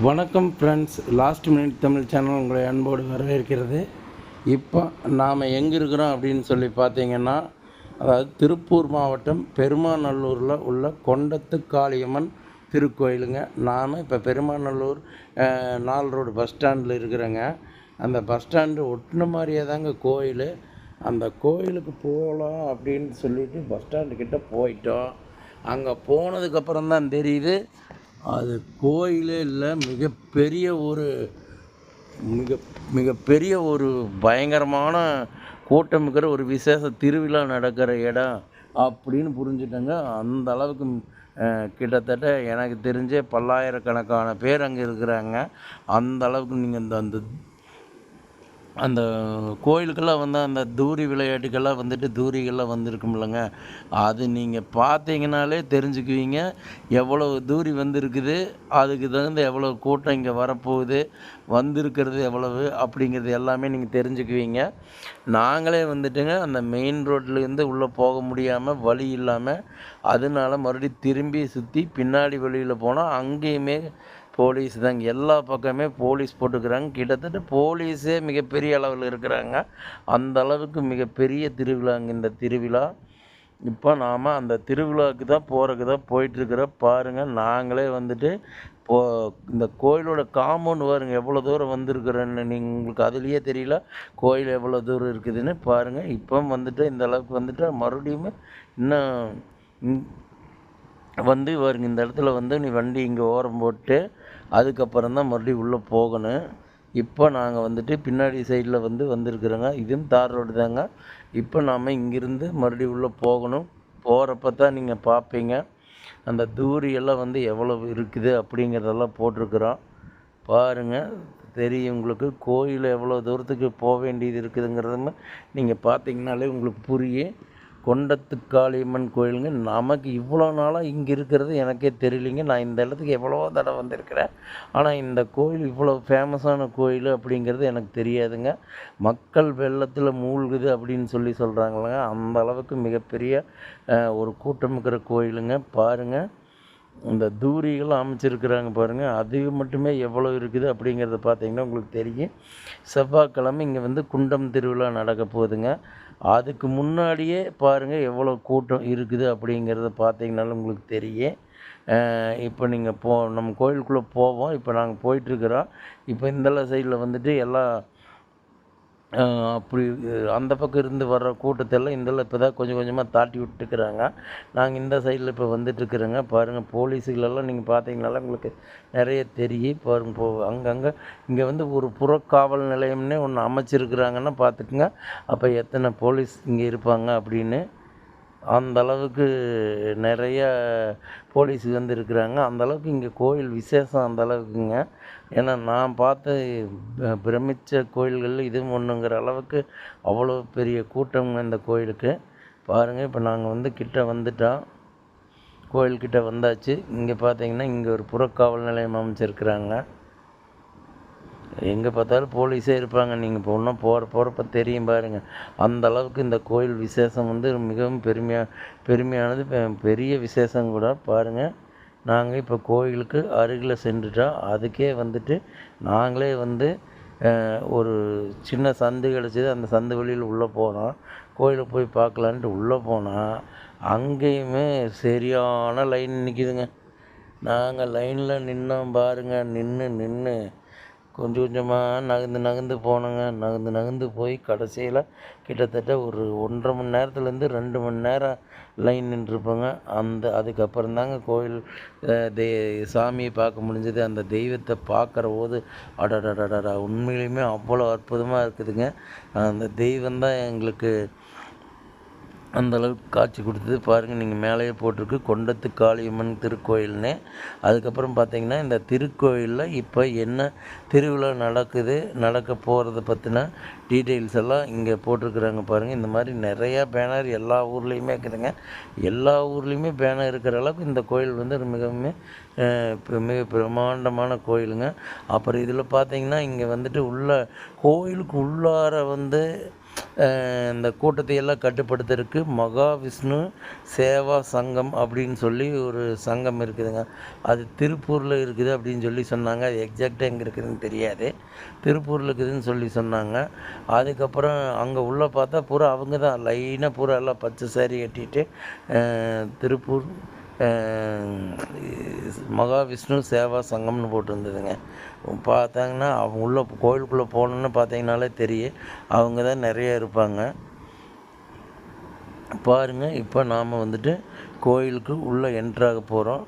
வணக்கம் friends last minute Tamil channel உங்களை அன்போடு வரவேற்கிறது. இப்போ நாம் எங்கே இருக்கிறோம் அப்படின்னு சொல்லி பார்த்தீங்கன்னா அதாவது திருப்பூர் மாவட்டம் பெருமாநல்லூரில் உள்ள கொண்டத்து காளியம்மன் திருக்கோயிலுங்க. நாம் இப்போ பெருமாநல்லூர் நால் ரோடு பஸ் ஸ்டாண்டில் இருக்கிறேங்க. அந்த பஸ் ஸ்டாண்டு ஒட்டின மாதிரியே தாங்க கோயில். அந்த கோயிலுக்கு போகலாம் அப்படின்னு சொல்லிட்டு பஸ் ஸ்டாண்டு கிட்டே போயிட்டோம். அங்கே போனதுக்கப்புறம் தான் தெரியுது அது கோயிலே இல்லை மிகப்பெரிய ஒரு மிக மிகப்பெரிய ஒரு பயங்கரமான கூட்டம் இருக்கிற ஒரு விசேஷ திருவிழா நடக்கிற இடம் அப்படின்னு புரிஞ்சுட்டேங்க. அந்த அளவுக்கு கிட்டத்தட்ட எனக்கு தெரிஞ்சே பல்லாயிரக்கணக்கான பேர் அங்கே இருக்கிறாங்க. அந்த அளவுக்கு நீங்கள் இந்த அந்த அந்த கோயிலுக்கெல்லாம் வந்து அந்த தூரி விளையாட்டுக்கெல்லாம் வந்துட்டு தூரிகள்லாம் வந்திருக்கும்லங்க அது நீங்கள் பார்த்தீங்கனாலே தெரிஞ்சுக்குவீங்க. எவ்வளவு தூரி வந்திருக்குது அதுக்கு தகுந்த எவ்வளோ கூட்டம் இங்கே வரப்போகுது வந்திருக்கிறது எவ்வளவு அப்படிங்கிறது எல்லாமே நீங்கள் தெரிஞ்சுக்குவீங்க. நாங்களே வந்துட்டுங்க அந்த மெயின் ரோட்லேருந்து உள்ளே போக முடியாமல் வழி இல்லாமல் அதனால மறுபடியும் திரும்பி சுற்றி பின்னாடி வழியில் போனால் அங்கேயுமே போலீஸ் தாங்க எல்லா பக்கமே போலீஸ் போட்டுக்கிறாங்க. கிட்டத்தட்ட போலீஸே மிகப்பெரிய அளவில் இருக்கிறாங்க. அந்த அளவுக்கு மிகப்பெரிய திருவிழாங்க இந்த திருவிழா. இப்போ நாம் அந்த திருவிழாவுக்கு தான் போகிறதுக்கு தான் போயிட்டுருக்குற பாருங்கள் நாங்களே வந்துட்டு போ இந்த கோயிலோட காம்பவுண்ட் பாருங்கள் எவ்வளோ தூரம் வந்திருக்கிறேன்னு நீங்கள் உங்களுக்கு அதுலேயே தெரியல. கோயில் எவ்வளோ தூரம் இருக்குதுன்னு பாருங்கள் இப்போ வந்துட்டு இந்த அளவுக்கு வந்துட்டு மறுபடியும் இன்னும் வந்து பாருங்க இந்த இடத்துல வந்து நீ வண்டி இங்கே ஓரம் போட்டு அதுக்கப்புறம் தான் மறுபடியும் உள்ளே போகணும். இப்போ நாங்கள் வந்துட்டு பின்னாடி சைடில் வந்து வந்திருக்குறோங்க. இதுவும் தார் ரோடு தாங்க. இப்போ நாம் இங்கேருந்து மறுபடியும் உள்ளே போகணும். போகிறப்ப தான் நீங்கள் பார்ப்பீங்க அந்த தூரியெல்லாம் வந்து எவ்வளவு இருக்குது அப்படிங்கிறதெல்லாம் போட்டிருக்கிறோம். பாருங்கள் தெரியும் உங்களுக்கு. கோயில் எவ்வளோ தூரத்துக்கு போக வேண்டியது இருக்குதுங்கிறதுமே நீங்கள் பார்த்தீங்கனாலே உங்களுக்கு புரியும். கொண்டத்து காளியம்மன் கோயிலுங்க. நமக்கு இவ்வளோ நாளாக இங்கே இருக்கிறது எனக்கே தெரியலிங்க. நான் இந்த இடத்துக்கு எவ்வளோ தடவை வந்திருக்கிறேன். ஆனால் இந்த கோயில் இவ்வளோ ஃபேமஸான கோயில் அப்படிங்கிறது எனக்கு தெரியாதுங்க. மக்கள் வெள்ளத்தில் மூழ்குது அப்படின்னு சொல்லி சொல்கிறாங்களங்க அந்த அளவுக்கு மிகப்பெரிய ஒரு கூட்டம் இருக்கிற கோயிலுங்க. பாருங்கள் இந்த தூரிகள் அமைச்சிருக்கிறாங்க பாருங்கள் அது மட்டுமே எவ்வளோ இருக்குது அப்படிங்கிறத பார்த்தீங்கன்னா உங்களுக்கு தெரியும். செவ்வாய்க்கிழமை இங்கே வந்து குண்டம் திருவிழா நடக்க போகுதுங்க. அதுக்கு முன்னாடியே பாருங்கள் எவ்வளோ கூட்டம் இருக்குது அப்படிங்கிறத பார்த்தீங்கனாலும் உங்களுக்கு தெரியும். இப்போ நீங்கள் போ நம்ம கோயிலுக்குள்ளே போவோம். இப்போ நாங்கள் போயிட்டுருக்குறோம் இப்போ இந்த சைடில் வந்துட்டு எல்லா அப்படி அந்த பக்கம் இருந்து வர்ற கூட்டத்தெல்லாம் இந்த இப்போ தான் கொஞ்சம் கொஞ்சமாக தாட்டி விட்டுருக்குறாங்க. நாங்கள் இந்த சைடில் இப்போ வந்துட்டுருக்குறோங்க. பாருங்கள் போலீஸுகளெல்லாம் நீங்கள் பார்த்தீங்கனால உங்களுக்கு நிறைய தெரியும். பாருங்கள் போ அங்கங்கே இங்கே வந்து ஒரு புறக்காவல் நிலையம்னே ஒன்று அமைச்சிருக்கிறாங்கன்னா பார்த்துக்குங்க அப்போ எத்தனை போலீஸ் இங்கே இருப்பாங்க அப்படின்னு அந்த அளவுக்கு நிறைய போலீஸ் வந்து இருக்கிறாங்க அந்த அளவுக்கு இங்கே கோயில் விசேஷம் அந்த அளவுக்குங்க. ஏன்னா நான் பார்த்த ப- கோயில்கள் கோயில்களில் இதுவும் ஒன்றுங்கிற அளவுக்கு அவ்வளோ பெரிய கூட்டம் இந்த கோயிலுக்கு. பாருங்கள் இப்போ நாங்கள் வந்து கிட்ட வந்துட்டோம் கோயில்கிட்ட வந்தாச்சு. இங்கே பார்த்தீங்கன்னா இங்கே ஒரு புறக்காவல் நிலையம் அமைச்சிருக்கிறாங்க. எங்கே பார்த்தாலும் போலீஸே இருப்பாங்க. நீங்கள் இப்போ ஒன்றும் போகிற போகிறப்ப தெரியும் பாருங்கள் அந்த அளவுக்கு இந்த கோயில் விசேஷம் வந்து மிகவும் பெருமையாக பெருமையானது. பெ- பெரிய விசேஷம் கூட பாருங்கள் நாங்கள் இப்போ கோயிலுக்கு அருகில் சென்றுட்டோம் அதுக்கே வந்துட்டு நாங்களே வந்து ஒரு சின்ன சந்து கிடச்சிது அந்த சந்து வழியில் உள்ளே போனோம் கோயிலை போய் பார்க்கலான்ட்டு உள்ளே போனால் அங்கேயுமே சரியான லைன் நிற்கிதுங்க நாங்கள் லைனில் நின்னோம் பாருங்க. நின்று நின்று கொஞ்சம் கொஞ்சமாக நகர்ந்து நகர்ந்து போனோங்க. நகர்ந்து நகர்ந்து போய் கடைசியில் கிட்டத்தட்ட ஒரு ஒன்றரை மணி நேரத்துலேருந்து ரெண்டு மணி நேரம் லைன் நின்றுருப்போங்க அந்த அதுக்கப்புறம் தாங்க கோயில் தே சாமியை பார்க்க முடிஞ்சது. அந்த தெய்வத்தை பார்க்குற போது அடடடடடா உண்மையிலுமே அவ்வளோ அற்புதமாக இருக்குதுங்க. அந்த தெய்வம் தான் எங்களுக்கு அந்தளவுக்கு காட்சி கொடுத்தது. பாருங்கள் நீங்கள் மேலேயே போட்டிருக்கு. கொண்டத்து காளியம்மன் திருக்கோயில்னு. அதுக்கப்புறம் பார்த்தீங்கன்னா இந்த திருக்கோயிலில் இப்போ என்ன திருவிழா நடக்குது நடக்க போகிறத பற்றின டீட்டெயில்ஸ் எல்லாம் இங்கே போட்டிருக்கிறாங்க பாருங்கள் இந்த மாதிரி நிறையா பேனர் எல்லா ஊர்லேயுமே இருக்குதுங்க. எல்லா ஊர்லேயுமே பேனர் இருக்கிற அளவுக்கு இந்த கோயில் வந்து ஒரு மிகவும் மிக பிரம்மாண்டமான கோயிலுங்க. அப்புறம் இதில் பார்த்தீங்கன்னா இங்கே வந்துட்டு உள்ள கோயிலுக்கு உள்ளார வந்து இந்த கூட்டத்தை எல்லாம் கட்டுப்படுத்துறதுக்கு மகாவிஷ்ணு சேவா சங்கம் அப்படின்னு சொல்லி ஒரு சங்கம் இருக்குதுங்க. அது திருப்பூரில் இருக்குது அப்படின்னு சொல்லி சொன்னாங்க. அது எக்ஸாக்டாக எங்கே இருக்குதுன்னு தெரியாது. திருப்பூரில் இருக்குதுன்னு சொல்லி சொன்னாங்க. அதுக்கப்புறம் அங்கே உள்ளே பார்த்தா பூரா அவங்க தான் லைனாக பூரா எல்லாம் பச்சை சாரி கட்டிட்டு திருப்பூர் மகாவிஷ்ணு சேவா சங்கம்னு போட்டிருந்ததுங்க. பார்த்தாங்கன்னா அவங்க உள்ள கோயிலுக்குள்ளே போகணுன்னு பார்த்தீங்கனாலே தெரியும். அவங்க தான் நிறைய இருப்பாங்க. பாருங்கள் இப்போ நாம் வந்துட்டு கோயிலுக்கு உள்ளே என்ட்ராக போகிறோம்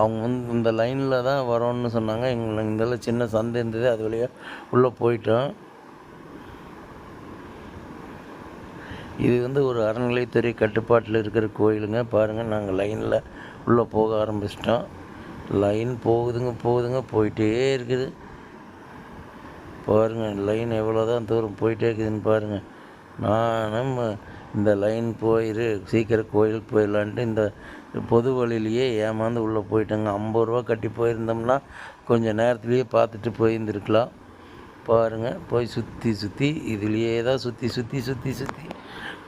அவங்க வந்து இந்த லைனில் தான் வரோன்னு சொன்னாங்க. எங்களுக்கு இதெல்லாம் சின்ன சந்தை இருந்தது அது வழியாக உள்ளே போயிட்டோம். இது வந்து ஒரு அறநிலைத்துறை கட்டுப்பாட்டில் இருக்கிற கோயிலுங்க. பாருங்கள் நாங்கள் லைனில் உள்ளே போக ஆரம்பிச்சிட்டோம். லைன் போகுதுங்க போகுதுங்க போயிட்டே இருக்குது. பாருங்கள் லைன் எவ்வளோ தான் தூரம் போயிட்டே இருக்குதுன்னு பாருங்கள் நானும் இந்த லைன் போயிரு சீக்கிரம் கோயிலுக்கு போயிடலான்ட்டு இந்த பொது வழியிலேயே ஏமாந்து உள்ளே போயிட்டேங்க. ஐம்பது ரூபா கட்டி போயிருந்தோம்னா கொஞ்சம் நேரத்துலேயே பார்த்துட்டு போயிருந்துருக்கலாம். பாருங்கள் போய் சுற்றி சுற்றி இதுலேயே தான் சுற்றி சுற்றி சுற்றி சுற்றி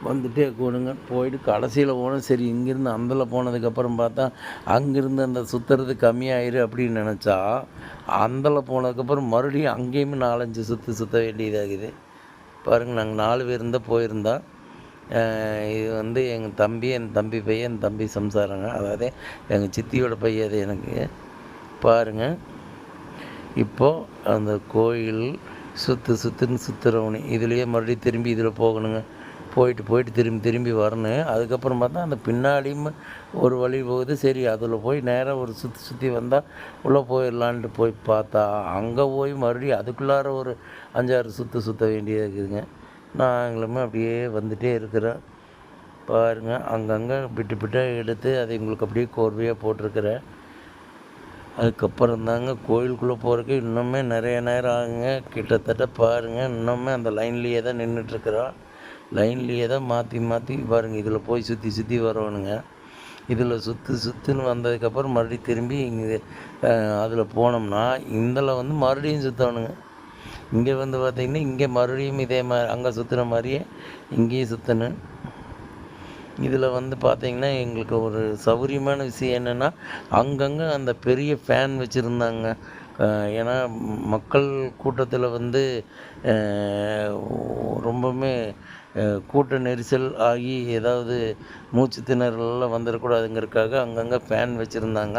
வந்துட்டே கூடுங்க. போயிட்டு கடைசியில் போனோம். சரி இங்கேருந்து அந்தில் போனதுக்கப்புறம் பார்த்தா அங்கேருந்து அந்த சுற்றுறது கம்மியாயிரு அப்படின்னு நினச்சா அந்தில் போனதுக்கப்புறம் மறுபடியும் அங்கேயுமே நாலஞ்சு சுற்று சுற்ற வேண்டியதாகுது. பாருங்கள் நாங்கள் நாலு பேர் இருந்தால் போயிருந்தோம் இது வந்து எங்கள் தம்பி என் தம்பி பையன் என் தம்பி சம்சாரங்க. அதாவது எங்கள் சித்தியோட பையன் அது எனக்கு. பாருங்கள் இப்போது அந்த கோயில் சுற்று சுற்றுன்னு சுற்றுறவனி இதுலேயே மறுபடியும் திரும்பி இதில் போகணுங்க. போயிட்டு போயிட்டு திரும்பி திரும்பி வரணும் அதுக்கப்புறம் பார்த்தா அந்த பின்னாடியும் ஒரு வழி போகுது. சரி அதில் போய் நேராக ஒரு சுற்றி சுற்றி வந்தால் உள்ளே போயிடலான்ட்டு போய் பார்த்தா அங்கே போய் மறுபடியும் அதுக்குள்ளார ஒரு அஞ்சாறு சுற்று சுற்ற வேண்டியது இருக்குதுங்க. நாங்களுமே அப்படியே வந்துகிட்டே இருக்கிறோம். பாருங்கள் அங்கங்கே பிட்டு பிட்டாக எடுத்து அதை உங்களுக்கு அப்படியே கோர்வையாக போட்டிருக்கிறேன். அதுக்கப்புறம் தாங்க கோயிலுக்குள்ளே போகிறதுக்கு இன்னுமே நிறைய நேரம் ஆகுங்க. கிட்டத்தட்ட பாருங்கள் இன்னுமே அந்த லைன்லேயே தான் நின்றுட்டுருக்குறோம் லைன்லேயே தான் மாற்றி மாற்றி பாருங்கள் இதில் போய் சுற்றி சுற்றி வரணுங்க இதில் சுற்று சுற்றுன்னு வந்ததுக்கப்புறம் மறுபடியும் திரும்பி இங்கே அதில் போனோம்னா இதில் வந்து மறுபடியும் சுற்றணுங்க இங்கே வந்து பார்த்திங்கன்னா இங்கே மறுபடியும் இதே மாதிரி அங்கே சுற்றுன மாதிரியே இங்கேயும் சுற்றணும் இதில் வந்து பார்த்திங்கன்னா எங்களுக்கு ஒரு சௌகரியமான விஷயம் என்னென்னா அங்கங்கே அந்த பெரிய ஃபேன் வச்சுருந்தாங்க. ஏன்னா மக்கள் கூட்டத்தில் வந்து ரொம்பவுமே கூட்ட நெரிசல் ஆகி ஏதாவது மூச்சு திணறலாம் வந்துடக்கூடாதுங்கிறதுக்காக அங்கங்கே ஃபேன் வச்சுருந்தாங்க.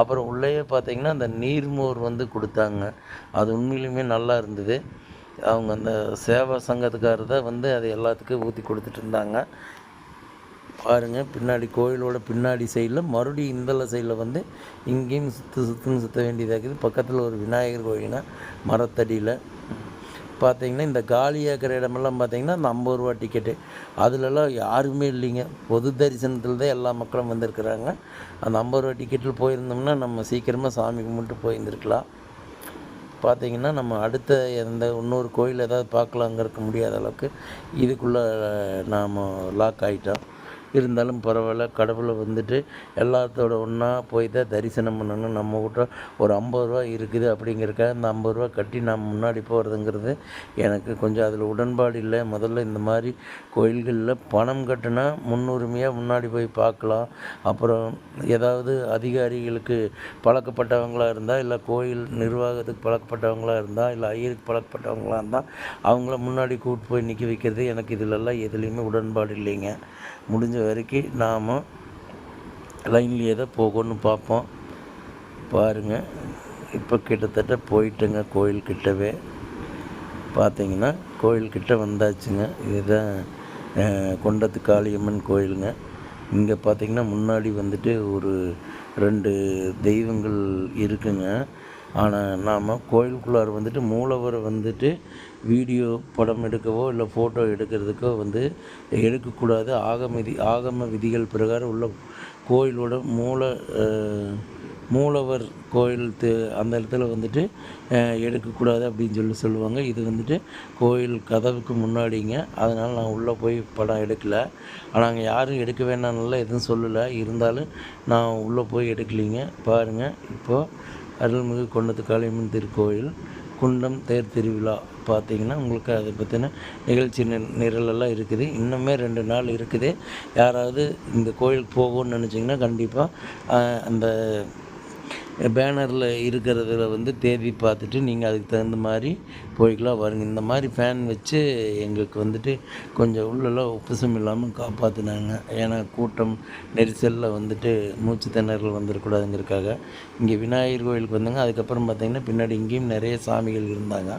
அப்புறம் உள்ளேயே பார்த்திங்கன்னா அந்த நீர்மோர் வந்து கொடுத்தாங்க. அது உண்மையிலுமே நல்லா இருந்தது. அவங்க அந்த சேவா சங்கத்துக்காரர் தான் வந்து அது எல்லாத்துக்கும் ஊற்றி கொடுத்துட்டு இருந்தாங்க பாருங்கள் பின்னாடி கோயிலோட பின்னாடி சைடில் மறுபடியும் இந்தல சைடில் வந்து இங்கேயும் சுற்று சுற்றுன்னு சுற்ற வேண்டியதாக இருக்குது. பக்கத்தில் ஒரு விநாயகர் கோயிலுங்க மரத்தடியில். பார்த்தீங்கன்னா இந்த காலியாக்கிற இடமெல்லாம் பார்த்தீங்கன்னா அந்த ஐம்பது ரூபா டிக்கெட்டு அதுலலாம் யாருமே இல்லைங்க. பொது தரிசனத்தில் தான் எல்லா மக்களும் வந்திருக்கிறாங்க. அந்த ஐம்பது ரூபா டிக்கெட்டில் போயிருந்தோம்னா நம்ம சீக்கிரமாக சாமி கும்பிட்டு போயிருந்துருக்கலாம். பார்த்திங்கன்னா நம்ம அடுத்த எந்த இன்னொரு கோயில் ஏதாவது பார்க்கலாங்க இருக்க முடியாத அளவுக்கு இதுக்குள்ளே நாம் லாக் ஆகிட்டோம் இருந்தாலும் பரவாயில்ல கடவுளை வந்துட்டு எல்லாத்தோட ஒன்றா போய் தான் தரிசனம் பண்ணணும். நம்ம கிட்ட ஒரு ஐம்பது ரூபா இருக்குது அப்படிங்கிறக்க அந்த ஐம்பது ரூபா கட்டி நான் முன்னாடி போகிறதுங்கிறது எனக்கு கொஞ்சம் அதில் உடன்பாடு இல்லை. முதல்ல இந்த மாதிரி கோயில்களில் பணம் கட்டினா முன்னுரிமையாக முன்னாடி போய் பார்க்கலாம். அப்புறம் ஏதாவது அதிகாரிகளுக்கு பழக்கப்பட்டவங்களாக இருந்தால் இல்லை கோயில் நிர்வாகத்துக்கு பழக்கப்பட்டவங்களாக இருந்தால் இல்லை ஐயருக்கு பழக்கப்பட்டவங்களா இருந்தால் அவங்கள முன்னாடி கூப்பிட்டு போய் நிற்க வைக்கிறது எனக்கு இதிலெல்லாம் எதுலேயுமே உடன்பாடு இல்லைங்க. முடிஞ்ச வரைக்கும் நாம் லைன்லேயே தான் போகணும்னு பார்ப்போம். பாருங்கள் இப்போ கிட்டத்தட்ட போயிட்டுங்க கோயில் கிட்டவே பார்த்தீங்கன்னா கோயில்கிட்ட வந்தாச்சுங்க. இதுதான் கொண்டத்து காளியம்மன் கோயிலுங்க. இங்கே பார்த்தீங்கன்னா முன்னாடி வந்துட்டு ஒரு ரெண்டு தெய்வங்கள் இருக்குங்க. ஆனால் நாம் கோயிலுக்குள்ளார வந்துட்டு மூலவரை வந்துட்டு வீடியோ படம் எடுக்கவோ இல்லை ஃபோட்டோ எடுக்கிறதுக்கோ வந்து எடுக்கக்கூடாது. ஆகம விதி ஆகம விதிகள் பிரகாரம் உள்ள கோயிலோட மூல மூலவர் கோயில் தி- அந்த இடத்துல வந்துட்டு எடுக்கக்கூடாது அப்படின்னு சொல்லி சொல்லுவாங்க. இது வந்துட்டு கோயில் கதவுக்கு முன்னாடிங்க. அதனால் நான் உள்ளே போய் படம் எடுக்கலை. ஆனால் அங்கே யாரும் எடுக்க வேணாம்னுலாம் எதுவும் சொல்லலை. இருந்தாலும் நான் உள்ளே போய் எடுக்கலைங்க. பாருங்கள் இப்போது அருள்மிகு கொண்டத்து காளியம்மன் திருக்கோயில் குண்டம் தேர் திருவிழா பார்த்தீங்கன்னா உங்களுக்கு அதை பற்றின நிகழ்ச்சி நி- நிரலெல்லாம் இருக்குது. இன்னுமே ரெண்டு நாள் இருக்குது. யாராவது இந்த கோயிலுக்கு போகணும்னு நினச்சிங்கன்னா கண்டிப்பாக அந்த பேனரில் இருக்கிறதுல வந்து தேதி பார்த்துட்டு நீங்கள் அதுக்கு தகுந்த மாதிரி போய்க்கலாம் வருங்க இந்த மாதிரி ஃபேன் வச்சு எங்களுக்கு வந்துட்டு கொஞ்சம் உள்ளெல்லாம் உப்புசம் இல்லாமல் காப்பாற்றினாங்க ஏன்னா கூட்டம் நெரிசலில் வந்துட்டு மூச்சு திணறல் வந்துடக்கூடாதுங்கிறக்காக இங்கே விநாயகர் கோயிலுக்கு வந்தாங்க. அதுக்கப்புறம் பார்த்திங்கன்னா பின்னாடி இங்கேயும் நிறைய சாமிகள் இருந்தாங்க.